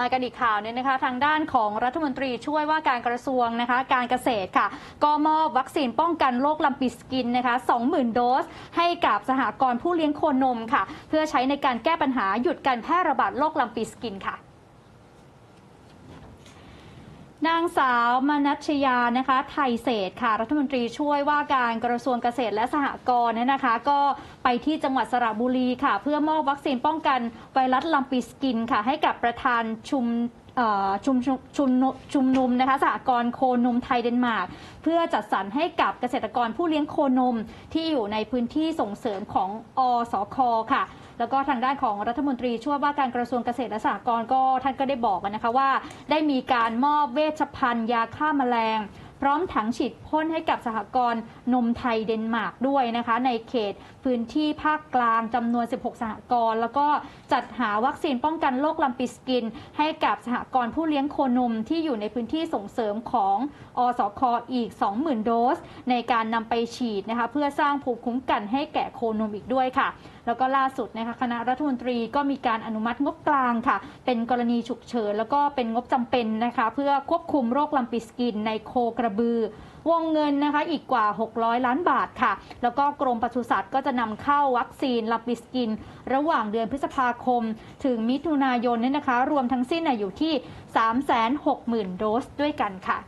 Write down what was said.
มากันอีกข่าวเนึงนะคะทางด้านของรัฐมนตรีช่วยว่าการกระทรวงนะคะการเกษตรค่ะ ก็มอบวัคซีนป้องกันโรคลำปีสกินนะคะ20,000 โดส ให้กับสหกรณ์ผู้เลี้ยงโคนมค่ะ เพื่อใช้ในการแก้ปัญหาหยุดการแพร่ระบาดโรคลำปีสกินค่ะ นางสาวมนัชยานะคะไทยเศษค่ะ รัฐมนตรีช่วยว่าการกระทรวงเกษตรและสหกรณ์เนี่ยนะคะ ก็ไปที่จังหวัดสระบุรีค่ะ เพื่อมอบวัคซีนป้องกันไวรัสลำปีสกินค่ะ ให้กับประธานชุม ชุมชุมชุมนุมชุมนุมนะคะสหกรณ์โคนมไทยเดนมาร์กเพื่อจัดสรรให้กับเกษตรกรผู้เลี้ยงโคนมที่อยู่ในพื้นที่ส่งเสริมของอสคค่ะแล้วก็ทางด้านของรัฐมนตรีช่วยว่าการกระทรวงเกษตรและสหกรณ์ก็ท่านก็ได้บอกนะคะว่า ได้มีการมอบเวชภัณฑ์ยาฆ่าแมลง พร้อมถังฉีดพ่นให้กับสหกรณ์นมไทยเดนมาร์กด้วยนะคะ ในเขตพื้นที่ภาคกลางจำนวน 16 สหกรณ์แล้วก็จัดหาวัคซีนป้องกันโรคลำปีสกิน ให้กับสหกรณ์ผู้เลี้ยงโคนมที่อยู่ในพื้นที่ส่งเสริมของอสคอีก 20,000 โดส ในการนำไปฉีดนะคะเพื่อสร้างภูมิคุ้มกันให้แก่โคนมอีกด้วยค่ะ แล้วก็ล่าสุดนะคะคณะรัฐมนตรีก็มีการอนุมัติงบกลางค่ะ เป็นกรณีฉุกเฉินแล้วก็เป็นงบจำเป็นนะคะ เพื่อควบคุมโรคลำปีสกินในโคกระบือ วงเงินนะคะอีกกว่า 600 ล้านบาทค่ะ แล้วก็กรมปศุสัตว์ก็จะนำเข้าวัคซีนลำปีสกิน ระหว่างเดือนพฤษภาคม ถึงมิถุนายนเนี่ยนะคะ รวมทั้งสิ้นอยู่ที่ 360,000 โดสด้วยกันค่ะ